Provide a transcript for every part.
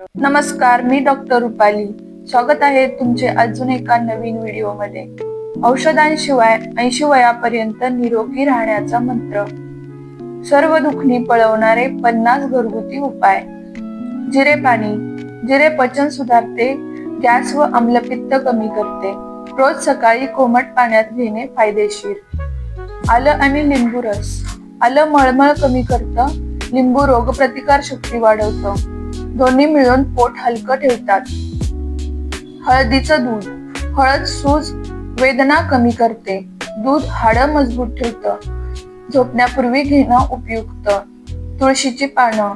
नमस्कार मी डॉक्टर रुपाली. स्वागत आहे तुमचे अजून एका नवीन व्हिडिओमध्ये औषधांशिवाय ऐंशी वयापर्यंत निरोगी राहण्याचा मंत्र. सर्व दुखणी पळवणारे पन्नास घरगुती उपाय. जिरे पाणी जिरे पचन सुधारते गॅस व आम्लपित्त कमी करते. रोज सकाळी कोमट पाण्यात घेणे फायदेशीर. आलं आणि लिंबू रस. आलं मळमळ कमी करतं लिंबू रोगप्रतिकार शक्ती वाढवतं. दोन्ही मिळून पोट हलकं ठेवतात. हळदीचं दूध. हळद सूज वेदना कमी करते. दूध हाडं मजबूत ठेवतं. झोपण्यापूर्वी घेणं उपयुक्त. तुळशीची पानं.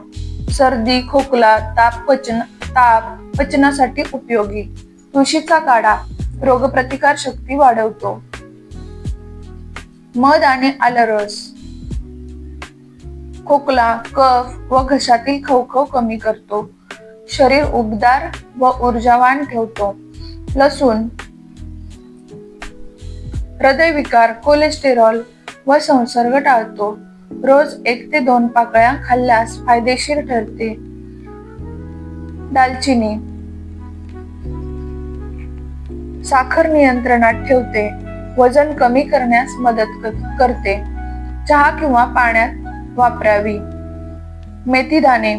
सर्दी खोकला ताप पचन ताप पचनासाठी उपयोगी. तुळशीचा काढा रोगप्रतिकार शक्ती वाढवतो. मध आणि आलं रस. खोकला कफ व घशातील खवखव कमी करतो. शरीर उबदार व ऊर्जावान ठेवतो. लसूण हृदयविकार कोलेस्टेरॉल व संसर्ग टाळतो. रोज एक ते दोन पाकळ्या खाल्ल्यास फायदेशीर ठरते. दालचिनी. साखर नियंत्रणात ठेवते. वजन कमी करण्यास मदत करते. चहा किंवा पाण्यात वापरावी. मेथी दाणे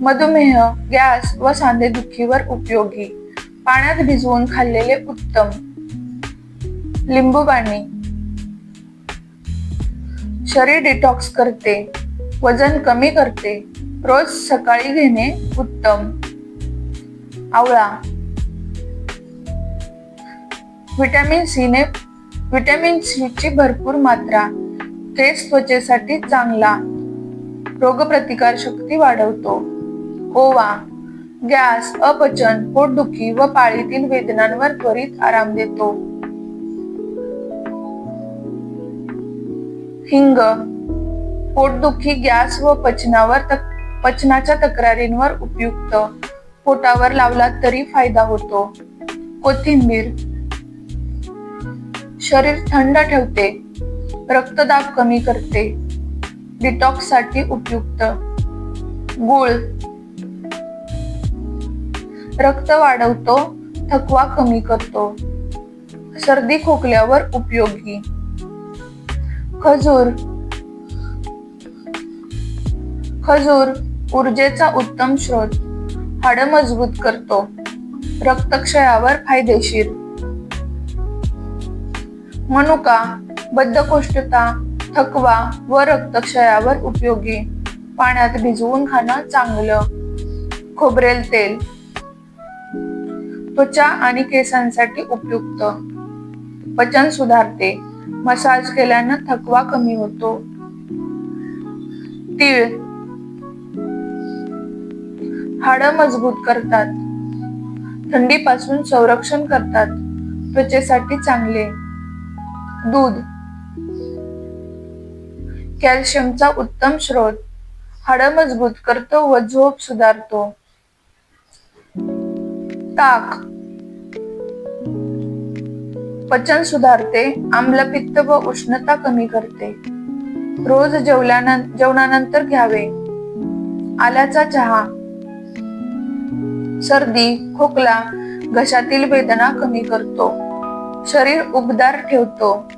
मधुमेह गॅस व सांधेदुखीवर उपयोगी. पाण्यात भिजवून खाल्लेले उत्तम. लिंबू पाणी शरीर डिटॉक्स करते वजन कमी करते रोज सकाळी घेणे उत्तम. आवळा. व्हिटॅमिन सी ने व्हिटॅमिन सी ची भरपूर मात्रा. केस त्वचेसाठी चांगला. रोगप्रतिकार शक्ती वाढवतो. ओवा गॅस अपचन पोटदुखी व पाळीतील वेदनांवर त्वरित आराम देतो. हिंग पोटदुखी गॅस व पचनावर तक पचनाच्या तक्रारींवर उपयुक्त. पोटावर लावला तरी फायदा होतो. कोथिंबीर शरीर थंड ठेवते. रक्तदाब कमी करते. डिटॉक्ससाठी उपयुक्त. गुळ. रक्त वाढवतो थकवा कमी करतो. सर्दी खोकल्यावर उपयोगी. खजूर. खजूर ऊर्जेचा उत्तम स्रोत. हाड मजबूत करतो. रक्तक्षयावर फायदेशीर. मनुका. बद्धकोष्ठता थकवा व रक्तक्षयावर उपयोगी. पाण्यात भिजवून खाणं चांगलं. खोबरेल तेल. त्वचा आणि केसांसाठी उपयुक्त. पचन सुधारते. मसाज केल्यानं थकवा कमी होतो. तीळ. हाड मजबूत करतात. थंडीपासून संरक्षण करतात. त्वचेसाठी चांगले. दूध. कॅल्शियमचा उत्तम स्रोत. हाडं मजबूत करतो व झोप सुधारतो. ताक. पचन सुधारते आम्लपित्त व उष्णता कमी करते. रोज जेवल्यानंतर जेवणानंतर घ्यावे. आल्याचा चहा. सर्दी खोकला घशातील वेदना कमी करतो. शरीर उबदार ठेवतो.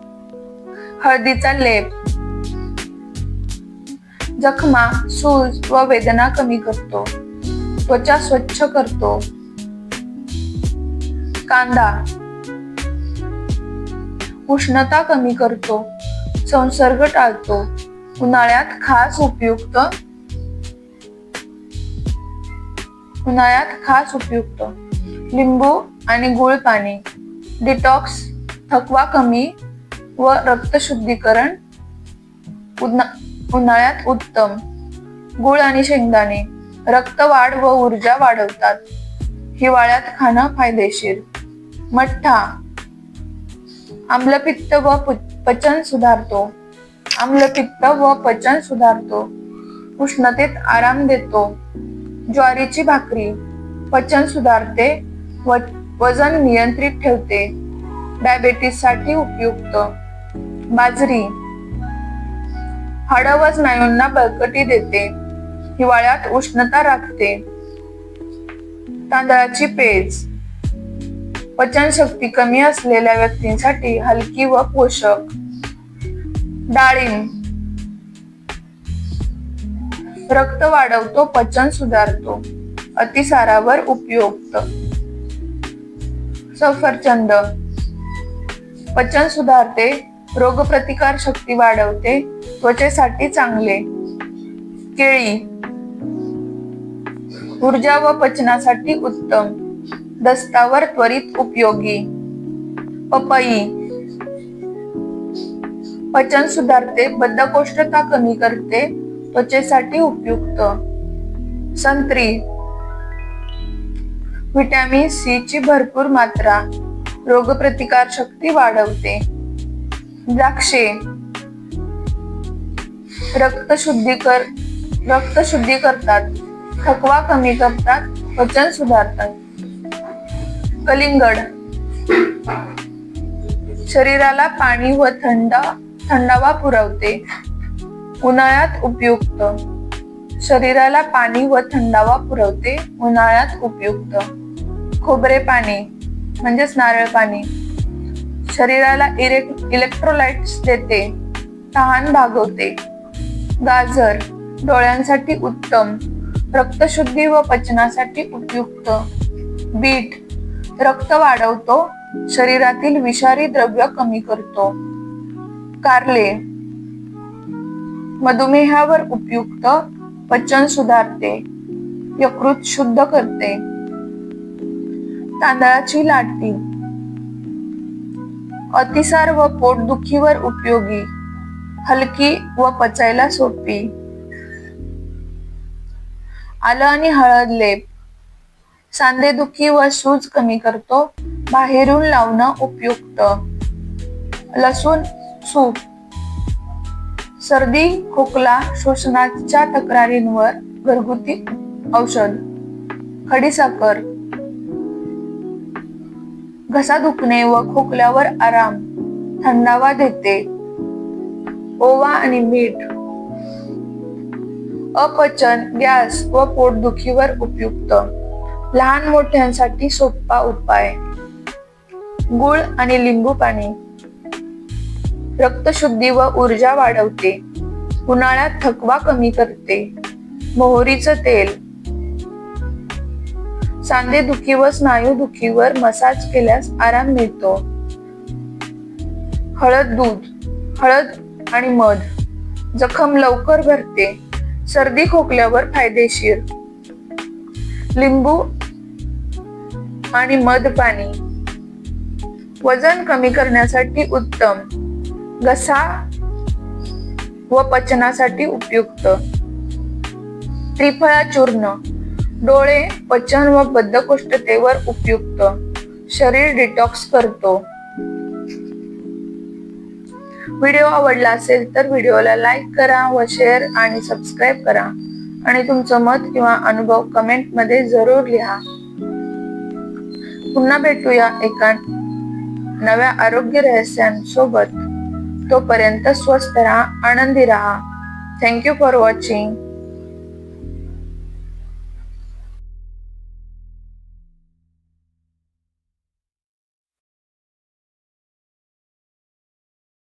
हळदीचा लेप. जखमा सूज व वेदना कमी करतो. त्वचा स्वच्छ करतो. कांदा. उष्णता कमी करतो. संसर्ग टाळतो. उन्हाळ्यात खास उपयुक्त. उन्हाळ्यात खास उपयुक्त. लिंबू आणि गुळ पाणी. डिटॉक्स थकवा कमी व रक्तशुद्धीकरण उन्हा- उन्हाळ्यात उत्तम. गुळ आणि शेंगदाणे रक्तवाढ व ऊर्जा वाढवतात. हिवाळ्यात खाणं फायदेशीर. मठ्ठा. आम्लपित्त व पचन सुधारतो. आम्लपित्त व पचन सुधारतो. उष्णतेत आराम देतो. ज्वारीची भाकरी. पचन सुधारते व वजन नियंत्रित ठेवते. डायबेटीससाठी उपयुक्त. बाजरी. हाड व स्नायूंना बळकटी देते. हिवाळ्यात उष्णता राखते. तांदळाची पेज. पचनशक्ती कमी असलेल्या व्यक्तींसाठी हलकी व पोषक. डाळिंब. रक्त वाढवतो पचन सुधारतो. अतिसारावर उपयुक्त. सफरचंद. पचन सुधारते रोगप्रतिकार शक्ती वाढवते त्वचेसाठी चांगले. केळी. ऊर्जा व पचनासाठी उत्तम. दस्तावर त्वरित उपयोगी. पपई. पचन सुधारते बद्धकोष्ठता कमी करते त्वचेसाठी उपयुक्त. संत्री. व्हिटॅमिन सी ची भरपूर मात्रा रोगप्रतिकार शक्ती वाढवते. द्राक्षे. रक्त शुद्धीकर रक्त शुद्धी करतात. थकवा कमी करतात. पचन सुधारतात. कलिंगड. शरीराला पाणी व थंड थंडावा पुरवते. उन्हाळ्यात उपयुक्त. शरीराला पाणी व थंडावा पुरवते. उन्हाळ्यात उपयुक्त. खोबरे पाणी म्हणजेच नारळ पाणी. शरीराला इलेक्ट्रोलाइट्स देते. तहान भागवते. गाजर डोळ्यांसाठी उत्तम रक्तशुद्धी व पचनासाठी उपयुक्त. बीट रक्त वाढवतो शरीरातील विषारी द्रव्य कमी करतो. कारले मधुमेहावर उपयुक्त पचन सुधारते. यकृत शुद्ध करते. तांदळाची लाटी अतिसार व पोटदुखीवर उपयोगी हलकी व पचायला सोपी. आलं आणि हळद लेप. सांधेदुखी व सूज कमी करतो बाहेरून लावणं उपयुक्त. लसूण सूप. सर्दी खोकला शोषणाच्या तक्रारींवर घरगुती औषध. खडीसाखर घसा दुखणे व खोकल्यावर आराम. थंडावा देते. ओवा आणि मीठ. अपचन गॅस व पोटदुखीवर उपयुक्त. लहान मोठ्यांसाठी सोपा उपाय. गुळ आणि लिंबू पाणी. रक्तशुद्धी व ऊर्जा वाढवते. उन्हाळ्यात थकवा कमी करते. मोहरीचं तेल. सांधेदुखी व स्नायू दुखीवर मसाज केल्यास आराम मिळतो. हळद दूध हळद आणि मध. जखम लवकर भरते. सर्दी खोकल्यावर फायदेशीर. लिंबू आणि मध पाणी. वजन कमी करण्यासाठी उत्तम. घसा व पचनासाठी उपयुक्त. त्रिफळा चूर्ण डोळे पचन व बद्धकोष्ठतेवर उपयुक्त. शरीर डिटॉक्स करतो. व्हिडिओ आवडला असेल तर व्हिडिओला लाईक करा व शेअर आणि सबस्क्राईब करा. आणि तुमचं मत किंवा अनुभव कमेंटमध्ये जरूर लिहा. पुन्हा भेटूया एका नव्या आरोग्य रहस्यांसोबत. तोपर्यंत स्वस्थ राहा आनंदी राहा. Thank you for watching